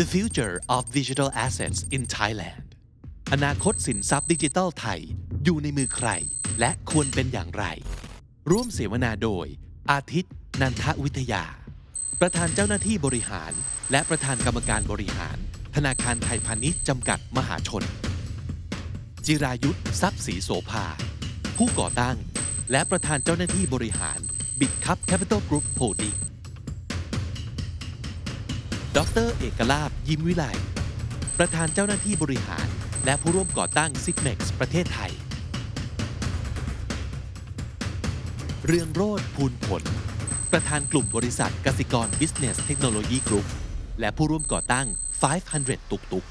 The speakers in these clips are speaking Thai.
The future of digital assets in Thailand อนาคตสินทรัพย์ดิจิทัลไทย อยู่ในมือใคร และควรเป็นอย่างไร ร่วมเสวนาโดย อาทิตย์นันทวิทยา ประธานเจ้าหน้าที่บริหาร และประธานกรรมการบริหาร ธนาคารไทยพาณิชย์จำกัดมหาชน จิรายุทธทรัพย์ศรีโสภา ผู้ก่อตั้ง และประธานเจ้าหน้าที่บริหาร บิดคัพแคปิตอลกรุ๊ปโฮดดิ้ง ดรเอกลาบยิ้มวิไลประธานเจ้าหน้าที่บริหาร และผู้ร่วมก่อตั้ง s i g n e x ประเทศไทย เรืองโรธภูลผล ประธานกลุ่มบริษัทกสิกร Business Technology Group และผู้ร่วมก่อตั้ง 500 ตุกตุก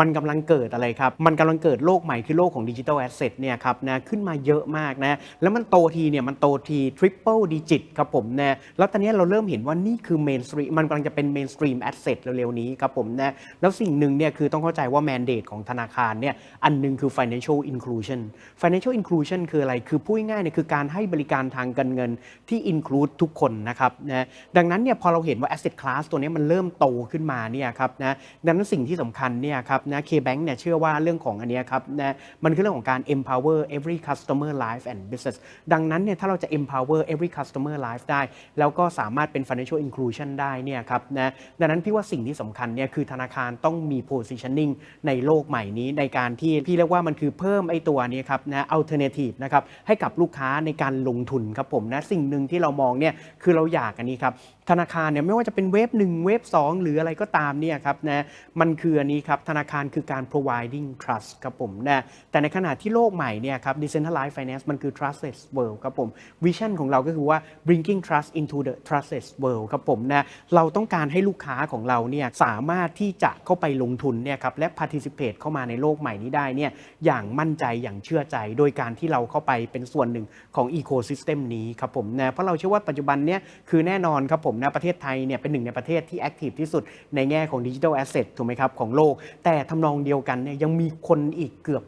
มันกำลังเกิดอะไรครับ มันกำลังเกิดโลกใหม่คือโลกของดิจิทัลแอสเซทเนี่ยครับนะขึ้นมาเยอะมากนะแล้วมันโตทีเนี่ยมันโตทีทริปเปิลดิจิตครับผมนะแล้วตอนนี้เราเริ่มเห็นว่านี่คือเมนสตรีมมันกำลังจะเป็นเมนสตรีมแอสเซทเร็วๆนี้ครับผมนะแล้วสิ่งหนึ่งเนี่ยคือต้องเข้าใจว่าแมนเดตของธนาคารเนี่ยอันหนึงคือ financial inclusion financial inclusion คืออะไรคือพูดง่ายๆเนี่ยคือการให้บริการทางการเงินที่ include ทุกคนนะครับนะดังนั้นเนี่ยพอเราเห็นว่า asset class ตัวนี้มันเริ่มโตขึ้นมาเนี่ยครับนะดังนั้นสิ่งที่สำคัญเนี่ยครับนะ K-Bank เนี่ยเชื่อว่าเรื่องของอันนี้ครับนะมันคือเรื่องของการ empower every customer life and business ดังนั้นเนี่ยถ้าเราจะ empower every customer life ได้ แล้วก็สามารถเป็น financial inclusion ได้เนี่ยครับนะดังนั้นพี่ว่าสิ่งที่สำคัญเนี่ยคือธนาคารต้องมี positioning ในโลกใหม่นี้ในการที่พี่เรียกว่ามันคือเพิ่มไอ้ตัวนี้ครับนะ alternative นะครับให้กับลูกค้าในการลงทุนครับผมนะสิ่งหนึ่งที่เรามองเนี่ยคือเราอยากอันนี้ครับ ธนาคารเนี่ยไม่ว่าจะเป็นเว็บ1เว็บ2หรืออะไรก็ตามเนี่ยครับนะมันคืออันนี้ครับธนาคารคือการ providing trust ครับผมนะแต่ในขณะที่โลกใหม่เนี่ยครับ decentralized finance มันคือ trustless world ครับผม vision ของเราก็คือว่า bringing trust into the trustless world ครับผมนะเราต้องการให้ลูกค้าของเราเนี่ยสามารถที่จะเข้าไปลงทุนเนี่ยครับและ participate เข้ามาในโลกใหม่นี้ได้เนี่ยอย่างมั่นใจอย่างเชื่อใจ โดยการที่เราเข้าไปเป็นส่วนหนึ่งของ ecosystem นี้ครับผมนะเพราะเราเชื่อว่าปัจจุบันเนี่ยคือแน่นอนครับผมนะประเทศไทยเนี่ยเป็นหนึ่งในประเทศที่ active ที่สุดในแง่ของ digital asset ถูกไหมครับของโลก แต่ทำนองเดียวกันเนี่ยยังมีคนอีกเกือบ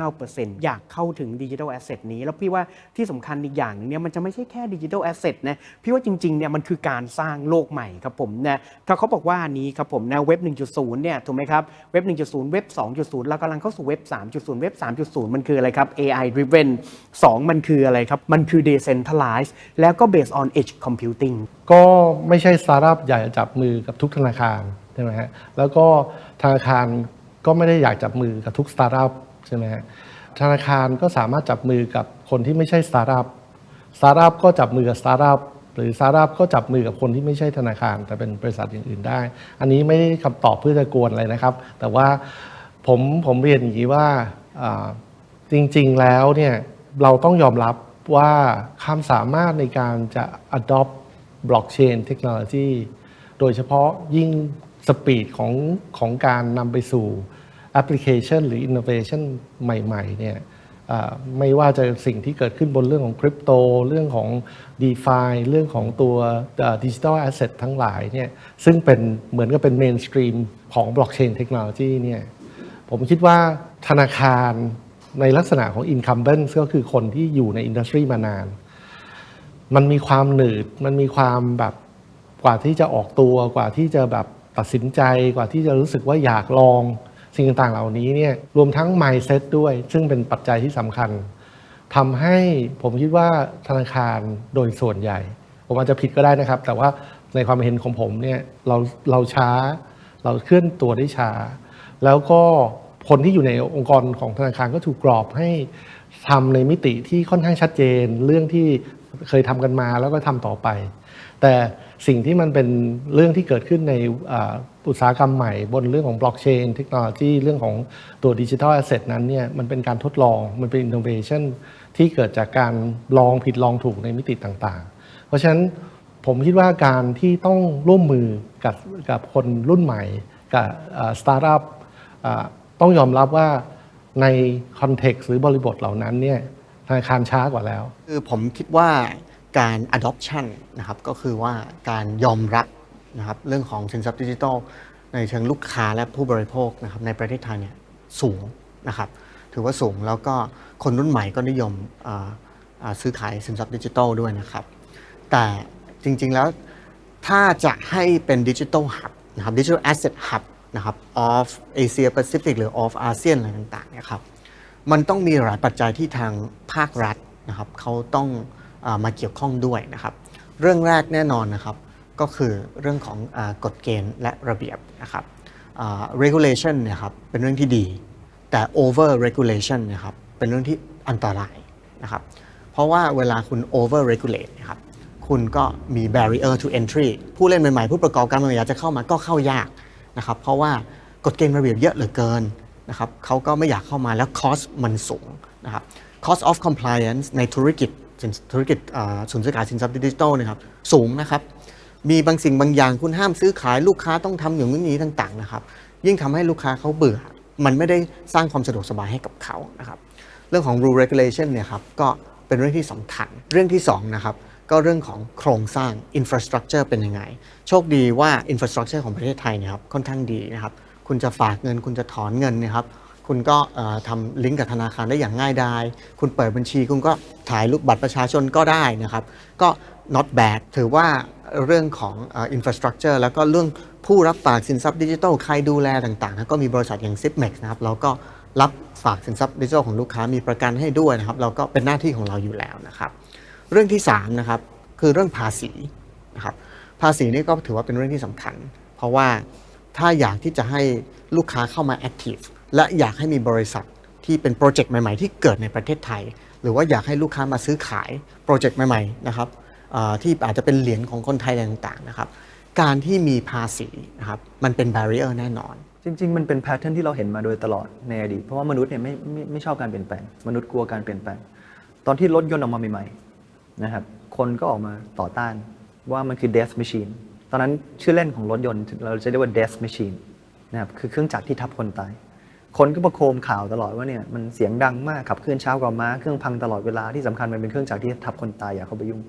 99%อยากเข้าถึง digital asset นี้ แล้วพี่ว่าที่สำคัญอีกอย่างนึงเนี่ยมันจะไม่ใช่แค่ digital asset นะพี่ว่าจริงๆเนี่ยมันคือการสร้างโลกใหม่ครับผมนะถ้าเขาบอกว่านนี้ครับผมนะเว็บ 1.0 เนี่ยถูกไหมครับเว็บ 1.0 เว็บ 2.0 เรากำลังเข้าสู่เว็บ 3.0 เว็บ 3.0 มันคืออะไรครับ AI driven 2 มันคืออะไรครับ มันคือ decentralized แล้วก็ based on edge computing ก็ไม่ใช่สตาร์ทอัพอยากจะจับมือกับทุกธนาคารใช่ไหมฮะแล้วก็ธนาคารก็ไม่ได้อยากจับมือกับทุกสตาร์ทอัพใช่ไหมฮะธนาคารก็สามารถจับมือกับคนที่ไม่ใช่สตาร์ทอัพสตาร์ทอัพก็จับมือกับสตาร์ทอัพหรือสตาร์ทอัพก็จับมือกับคนที่ไม่ใช่ธนาคาร แต่เป็นบริษัทอย่างอื่นได้ อันนี้ไม่ได้คำตอบเพื่อจะกวนอะไรนะครับ แต่ว่าผมผมเรียนอย่างนี้ว่าอ่าจริงๆแล้วเนี่ยเราต้องยอมรับว่าความสามารถในการจะ adopt blockchain technology โดยเฉพาะยิ่งสปีดของของการนำไปสู่แอปพลิเคชันหรือ innovation ใหม่ๆเนี่ยไม่ว่าจะสิ่งที่เกิดขึ้นบนเรื่องของคริปโต เรื่องของ d e f i เรื่องของตัวดิจิ t a ลแอสเซททั้งหลายเนี่ยซึ่งเป็นเหมือนกับเป็นเมนสตรีมของ blockchain technology เนี่ยผมคิดว่าธนาคารในลักษณะของ incumbent ก็คือคนที่อยู่ในอินดัสทรีมานาน มันมีความหนืด มันมีความแบบกว่าที่จะออกตัวกว่าที่จะแบบตัดสินใจกว่าที่จะรู้สึกว่าอยากลอง สิ่งต่างๆเหล่านี้เนี่ยรวมทั้ง mindset ด้วย ซึ่งเป็นปัจจัยที่สำคัญทำให้ผมคิดว่าธนาคารโดยส่วนใหญ่ ผมอาจจะผิดก็ได้นะครับ แต่ว่าในความเห็นของผมเนี่ยเราเราช้า เราเคลื่อนตัวได้ช้า แล้วก็คนที่อยู่ในองค์กรของธนาคารก็ถูกกรอบให้ทำในมิติที่ค่อนข้างชัดเจน เรื่องที่ เคยทำกันมาแล้วก็ทำต่อไป แต่สิ่งที่มันเป็นเรื่องที่เกิดขึ้นในอ,อุตสาหกรรมใหม่ บนเรื่องของบล็อกเชนเทคโนโลยีเรื่องของตัวดิจิทัลแอสเซทนั้นเนี่ยมันเป็นการทดลองมันเป็นอินโนเวชันที่เกิดจากการลองผิดลองถูกในมิติต่างๆ เพราะฉะนั้นผมคิดว่าการที่ต้องร่วมมือกับกับคนรุ่นใหม่กับสตาร์ทอัพต้องยอมรับว่าในคอนเท็กซ์หรือบริบทเหล่านั้นเนี่ย ธนาคารช้ากว่าแล้ว คือผมคิดว่าการ adoption นะครับก็คือว่าการยอมรับนะครับเรื่องของสินทรัพย์ดิจิทัลในเชิงลูกค้าและผู้บริโภคนะครับในประเทศไทยเนี่ยสูงนะครับถือว่าสูงแล้วก็คนรุ่นใหม่ก็นิยมซื้อขายสินทรัพย์ดิจิทัลด้วยนะครับ แต่จริงๆแล้วถ้าจะให้เป็นดิจิทัลฮับนะครับ Digital Asset Hub นะครับ of Asia Pacific หรือ of ASEAN อะไรต่างๆเนี่ยครับ มันต้องมีหลายปัจจัยที่ทางภาครัฐนะครับเขาต้องอมาเกี่ยวข้องด้วยนะครับ เรื่องแรกแน่นอนนะครับก็คือเรื่องของอกฎเกณฑ์และระเบียบนะครับ regulation นี่ยครับเป็นเรื่องที่ดี แต่ over regulation นะครับเป็นเรื่องที่อันตรายนะครับ เพราะว่าเวลาคุณ over regulate นะครับคุณก็มี barrier to entry ผู้เล่นใหม่ๆ ผู้ประกอบการใหม่ๆจะเข้ามาก็เข้ายากนะครับ เพราะว่ากฎเกณฑ์ระเบียบเยอะเหลือเกิน นะครับเขาก็ไม่อยากเข้ามาแล้ว cost มันสูงนะครับ cost of compliance ในธุรกิจธุรกิจอ่าศูนย์ซื้อขายสินทรัพย์ดิจิทัลนะครับสูงนะครับ มีบางสิ่งบางอย่างคุณห้ามซื้อขายลูกค้าต้องทำอย่างนี้ต่างๆนะครับ ยิ่งทำให้ลูกค้าเขาเบื่อ มันไม่ได้สร้างความสะดวกสบายให้กับเขานะครับ เรื่องของ rule regulation เนี่ยครับก็เป็นเรื่องที่สำคัญ เรื่องที่สองนะครับก็เรื่องของโครงสร้าง infrastructure เป็นยังไง โชคดีว่า infrastructure ของประเทศไทยเนี่ยครับค่อนข้างดีนะครับ คุณจะฝากเงิน คุณจะถอนเงินเนยครับคุณก็ทำลิงก์กับธนาคารได้อย่างง่ายดาย คุณเปิดบัญชี คุณก็ถ่ายรูปบัตรประชาชนก็ได้นะครับ ก็ not bad ถือว่าเรื่องของอ่อ infrastructure แล้วก็เรื่องผู้รับฝากสินทรัพย์ดิจิทัลใครดูแลต่างๆนะก็มีบริษัทอย่าง Zipmex นะครับ เราก็รับฝากสินทรัพย์ดิจิทัลของลูกค้ามีประกันให้ด้วยนะครับ เราก็เป็นหน้าที่ของเราอยู่แล้วนะครับ เรื่องที่3นะครับคือเรื่องภาษีนะครับ ภาษีนี่ก็ถือว่าเป็นเรื่องที่สำคัญ เพราะว่า ถ้าอยากที่จะให้ลูกค้าเข้ามา active และอยากให้มีบริษัทที่เป็นโปรเจกต์ใหม่ ๆ ที่เกิดในประเทศไทย หรือว่าอยากให้ลูกค้ามาซื้อขายโปรเจกต์ใหม่ๆนะครับที่อาจจะเป็นเหรียญของคนไทยอะไรต่างๆนะครับการที่มีภาษีนะครับมันเป็น barrier แน่นอน จริง ๆ มันเป็นแพทเทิร์นที่เราเห็นมาโดยตลอดในอดีตเพราะว่ามนุษย์เนี่ยไม่ไม่ไม่ชอบการเปลี่ยนแปลง มนุษย์กลัวการเปลี่ยนแปลง ตอนที่รถยนต์ออกมาใหม่ๆนะครับคนก็ออกมาต่อต้านว่ามันคือ death machine อนนั้นชื่อเล่นของรถยนต์เราจะเรียกว่า death machine นะครับคือเครื่องจักรที่ทับคนตาย คนก็ประโคมข่าวตลอดว่าเนี่ยมันเสียงดังมากขับเคลื่อนช้ากว่าม้าเครื่องพังตลอดเวลาที่สำคัญมันเป็นเครื่องจักรที่ทับคนตายอย่าเข้าไปยุ่ง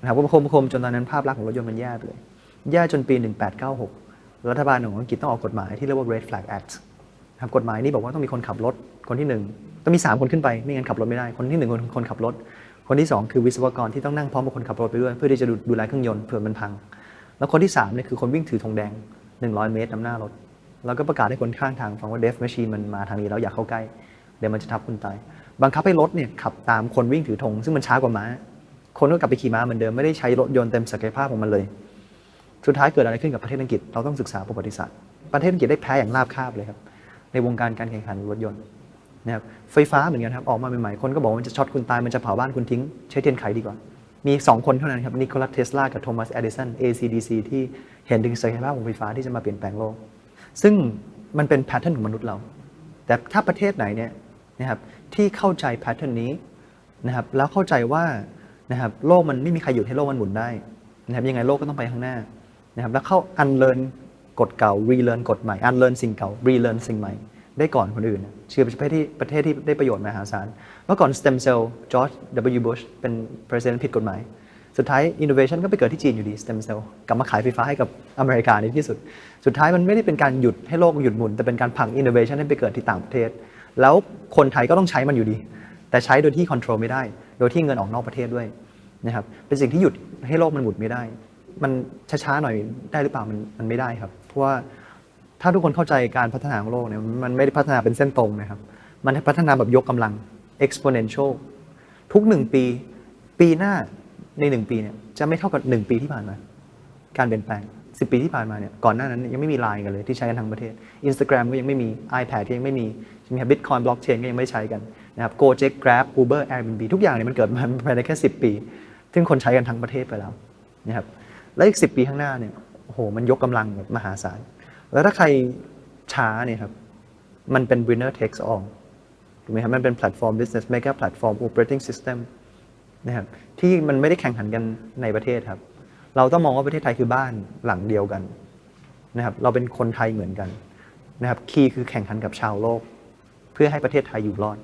นะครับก็ประโคมประโคมจนตอนนั้นภาพลักษณ์ของรถยนต์มันแย่ไปเลยแย่จนปี 1896 รัฐบาลของอังกฤษต้องออกกฎหมายที่เรียกว่า Red Flag Act นะครับกฎหมายนี้บอกว่าต้องมีคนขับรถคนที่หนึ่งต้องมี 3 คนขึ้นไปไม่งั้นขับรถไม่ได้ คนที่หนึ่งคนคนขับรถ คนที่ 2 คือวิศวกรที่ต้องนั่งพร้อมกับคนขับรถไปด้วย เพื่อที่จะดูดูแลเครื่องยนต์เผื่อมันพัง แล้วคนที่3เนี่ยคือคนวิ่งถือธงแดง 100 เมตรนำหน้ารถ แล้วก็ประกาศให้คนข้างทางฟังว่า Death Machine มันมาทางนี้แล้วอย่าเข้าใกล้ เดี๋ยวมันจะทับคุณตาย บังคับให้รถเนี่ยขับตามคนวิ่งถือธงซึ่งมันช้ากว่าม้า คนก็กลับไปขี่ม้าเหมือนเดิมไม่ได้ใช้รถยนต์เต็มศักยภาพของมันเลย สุดท้ายเกิดอะไรขึ้นกับประเทศอังกฤษ เราต้องศึกษาประวัติศาสตร์ ประเทศอังกฤษได้แพ้อย่างราบคาบเลยครับ ในวงการการแข่งขันรถยนต์นะครับ ไฟฟ้าเหมือนกันครับ ออกมาใหม่ๆ คนก็บอกว่ามันจะช็อตคุณตาย มันจะเผาบ้านคุณทิ้ง ใช้เทียนไขดีกว่า มี 2 คนเท่านั้นครับนิโคลัสเทสลากับโทมัสเอดิสัน ACDC ที่เห็นถึงศักยภาพของไฟฟ้าที่จะมาเปลี่ยนแปลงโลก ซึ่งมันเป็นแพทเทิร์นของมนุษย์เรา แต่ถ้าประเทศไหนเนี่ยนะครับที่เข้าใจแพทเทิร์นนี้นะครับแล้วเข้าใจว่านะครับโลกมันไม่มีใครหยุดให้โลกมันหมุนได้นะครับยังไงโลกก็ต้องไปข้างหน้านะครับแล้วเข้าอันเลินกฎเก่ารีเลินกฎใหม่อันเลินสิ่งเก่ารีเลินสิ่งใหม่ ได้ก่อนคนอื่นเชื่อประเทศที่ประเทศที่ได้ประโยชน์มหาศาลเมื่อก่อนสเต็มเซลล์จอร์จ W. Bush เป็นประธานผิดกฎหมาย สุดท้าย innovation ก็ไปเกิดที่จีนอยู่ดี stem cell กลับมาขายไฟฟ้าให้กับอเมริกาในที่สุด สุดท้ายมันไม่ได้เป็นการหยุดให้โลกหยุดหมุน แต่เป็นการผลัก innovation ให้ไปเกิดที่ต่างประเทศ แล้วคนไทยก็ต้องใช้มันอยู่ดี แต่ใช้โดยที่ control ไม่ได้ โดยที่เงินออกนอกประเทศด้วยนะครับเป็นสิ่งที่หยุดให้โลกมันหมุนไม่ได้ มันช้าๆหน่อยได้หรือเปล่ามันมันไม่ได้ครับเพราะว่า ถ้าทุกคนเข้าใจการพัฒนาของโลกเนี่ยมันไม่ได้พัฒนาเป็นเส้นตรงนะครับ มันพัฒนาแบบยกกำลัง exponential ทุกหนึ่งปี ปีหน้าในหนึ่งปีเนี่ยจะไม่เท่ากับหนึ่งปีที่ผ่านมา การเปลี่ยนแปลง10ปีที่ผ่านมาเนี่ยก่อนหน้านั้นยังไม่มีไลน์กันเลยที่ใช้กันทั้งประเทศ Instagram ก็ยังไม่มี iPad ก็ยังไม่มีใช่ไหมครับ Bitcoin Blockchain ก็ยังไม่ใช้กันนะครับ Gojek Grab Uber Airbnb ทุกอย่างเนี่ยมันเกิดมาภายในแค่ 10 ปี ซึ่งคนใช้กันทั้งประเทศไปแล้วนะครับแล้วอีก 10 ปีข้างหน้าเนี่ยโอ้โหมันยกกำลังมหาศาล แล้วถ้าใครช้าเนี่ยครับ มันเป็น winner takes all ถูกไหมครับ มันเป็นแพลตฟอร์ม business mega platform operating system นะครับ ที่มันไม่ได้แข่งขันกันในประเทศครับ เราต้องมองว่าประเทศไทยคือบ้านหลังเดียวกันนะครับ เราเป็นคนไทยเหมือนกันนะครับ คีย์คือแข่งขันกับชาวโลก เพื่อให้ประเทศไทยอยู่รอด